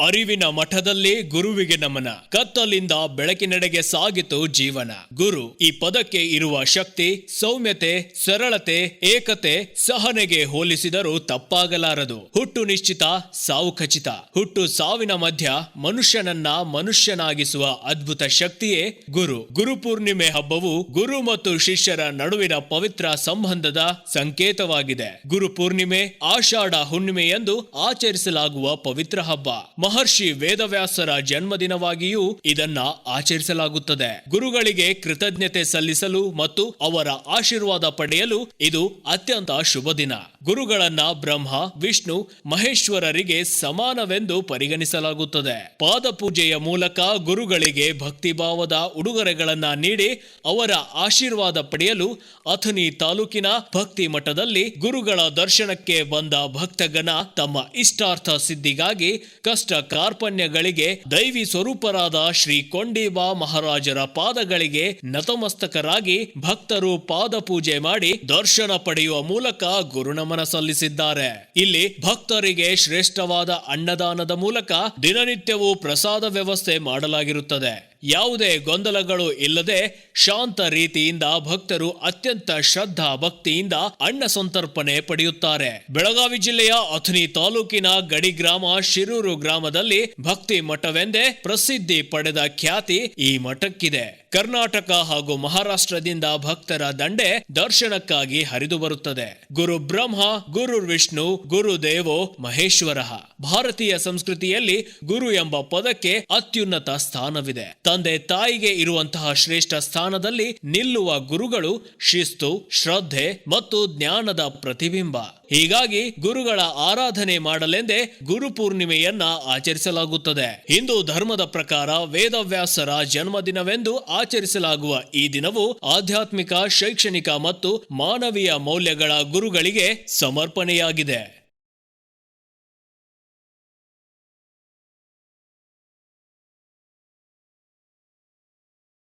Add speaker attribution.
Speaker 1: ಅರಿವಿನ ಮಠದಲ್ಲಿ ಗುರುವಿಗೆ ನಮನ. ಕತ್ತಲಿಂದ ಬೆಳಕಿನೆಡೆಗೆ ಸಾಗಿತು ಜೀವನ. ಗುರು ಈ ಪದಕ್ಕೆ ಇರುವ ಶಕ್ತಿ, ಸೌಮ್ಯತೆ, ಸರಳತೆ, ಏಕತೆ ಸಹನೆಗೆ ಹೋಲಿಸಿದರೂ ತಪ್ಪಾಗಲಾರದು. ಹುಟ್ಟು ನಿಶ್ಚಿತ, ಸಾವು ಖಚಿತ. ಹುಟ್ಟು ಸಾವಿನ ಮಧ್ಯ ಮನುಷ್ಯನನ್ನ ಮನುಷ್ಯನಾಗಿಸುವ ಅದ್ಭುತ ಶಕ್ತಿಯೇ ಗುರು. ಗುರುಪೂರ್ಣಿಮೆ ಹಬ್ಬವು ಗುರು ಮತ್ತು ಶಿಷ್ಯರ ನಡುವಿನ ಪವಿತ್ರ ಸಂಬಂಧದ ಸಂಕೇತವಾಗಿದೆ. ಗುರು ಪೂರ್ಣಿಮೆ, ಆಷಾಢ ಹುಣ್ಣಿಮೆಯಂದು ಆಚರಿಸಲಾಗುವ ಪವಿತ್ರ ಹಬ್ಬ. ಮಹರ್ಷಿ ವೇದವ್ಯಾಸರ ಜನ್ಮದಿನವಾಗಿಯೂ ಇದನ್ನ ಆಚರಿಸಲಾಗುತ್ತದೆ. ಗುರುಗಳಿಗೆ ಕೃತಜ್ಞತೆ ಸಲ್ಲಿಸಲು ಮತ್ತು ಅವರ ಆಶೀರ್ವಾದ ಪಡೆಯಲು ಇದು ಅತ್ಯಂತ ಶುಭ ದಿನ. ಗುರುಗಳನ್ನ ಬ್ರಹ್ಮ, ವಿಷ್ಣು, ಮಹೇಶ್ವರರಿಗೆ ಸಮಾನವೆಂದು ಪರಿಗಣಿಸಲಾಗುತ್ತದೆ. ಪಾದ ಪೂಜೆಯ ಮೂಲಕ ಗುರುಗಳಿಗೆ ಭಕ್ತಿಭಾವದ ಉಡುಗೊರೆಗಳನ್ನ ನೀಡಿ ಅವರ ಆಶೀರ್ವಾದ ಪಡೆಯಲು ಅಥನಿ ತಾಲೂಕಿನ ಭಕ್ತಿ ಮಠದಲ್ಲಿ ಗುರುಗಳ ದರ್ಶನಕ್ಕೆ ಬಂದ ಭಕ್ತಗಣ ತಮ್ಮ ಇಷ್ಟಾರ್ಥ ಸಿದ್ಧಿಗಾಗಿ ಕಷ್ಟ ಕಾರ್ಪಣ್ಯಗಳಿಗೆ ದೈವಿ ಸ್ವರೂಪರಾದ ಶ್ರೀ ಕೊಂಡೀಬಾ ಮಹಾರಾಜರ ಪಾದಗಳಿಗೆ ನತಮಸ್ತಕರಾಗಿ ಭಕ್ತರು ಪಾದ ಪೂಜೆ ಮಾಡಿ ದರ್ಶನ ಪಡೆಯುವ ಮೂಲಕ ಗುರುನಮನ ಸಲ್ಲಿಸಿದ್ದಾರೆ. ಇಲ್ಲಿ ಭಕ್ತರಿಗೆ ಶ್ರೇಷ್ಠವಾದ ಅನ್ನದಾನದ ಮೂಲಕ ದಿನನಿತ್ಯವೂ ಪ್ರಸಾದ ವ್ಯವಸ್ಥೆ ಮಾಡಲಾಗಿರುತ್ತದೆ. ಯಾವುದೇ ಗೊಂದಲಗಳು ಇಲ್ಲದೆ ಶಾಂತ ರೀತಿಯಿಂದ ಭಕ್ತರು ಅತ್ಯಂತ ಶ್ರದ್ಧಾ ಭಕ್ತಿಯಿಂದ ಅನ್ನ ಸಂತರ್ಪಣೆ ಪಡೆಯುತ್ತಾರೆ. ಬೆಳಗಾವಿ ಜಿಲ್ಲೆಯ ಅಥಣಿ ತಾಲೂಕಿನ ಗಡಿ ಗ್ರಾಮ ಶಿರೂರು ಗ್ರಾಮದಲ್ಲಿ ಭಕ್ತಿ ಮಠವೆಂದೇ ಪ್ರಸಿದ್ಧಿ ಪಡೆದ ಖ್ಯಾತಿ ಈ ಮಠಕ್ಕಿದೆ. ಕರ್ನಾಟಕ ಹಾಗೂ ಮಹಾರಾಷ್ಟ್ರದಿಂದ ಭಕ್ತರ ದಂಡೆ ದರ್ಶನಕ್ಕಾಗಿ ಹರಿದು ಬರುತ್ತದೆ. ಗುರು ಬ್ರಹ್ಮ, ಗುರು ವಿಷ್ಣು, ಗುರು ದೇವೋ, ಮಹೇಶ್ವರ. ಭಾರತೀಯ ಸಂಸ್ಕೃತಿಯಲ್ಲಿ ಗುರು ಎಂಬ ಪದಕ್ಕೆ ಅತ್ಯುನ್ನತ ಸ್ಥಾನವಿದೆ. ತಂದೆ ತಾಯಿಗೆ ಇರುವಂತಹ ಶ್ರೇಷ್ಠ ಸ್ಥಾನದಲ್ಲಿ ನಿಲ್ಲುವ ಗುರುಗಳು ಶಿಸ್ತು, ಶ್ರದ್ಧೆ ಮತ್ತು ಜ್ಞಾನದ ಪ್ರತಿಬಿಂಬ. ಹೀಗಾಗಿ ಗುರುಗಳ ಆರಾಧನೆ ಮಾಡಲೆಂದೇ ಗುರು ಪೂರ್ಣಿಮೆಯನ್ನ ಆಚರಿಸಲಾಗುತ್ತದೆ. ಹಿಂದೂ ಧರ್ಮದ ಪ್ರಕಾರ ವೇದವ್ಯಾಸರ ಜನ್ಮದಿನವೆಂದು ಆಚರಿಸಲಾಗುವ ಈ ದಿನವು ಆಧ್ಯಾತ್ಮಿಕ, ಶೈಕ್ಷಣಿಕ ಮತ್ತು ಮಾನವೀಯ ಮೌಲ್ಯಗಳ ಗುರುಗಳಿಗೆ ಸಮರ್ಪಣೆಯಾಗಿದೆ.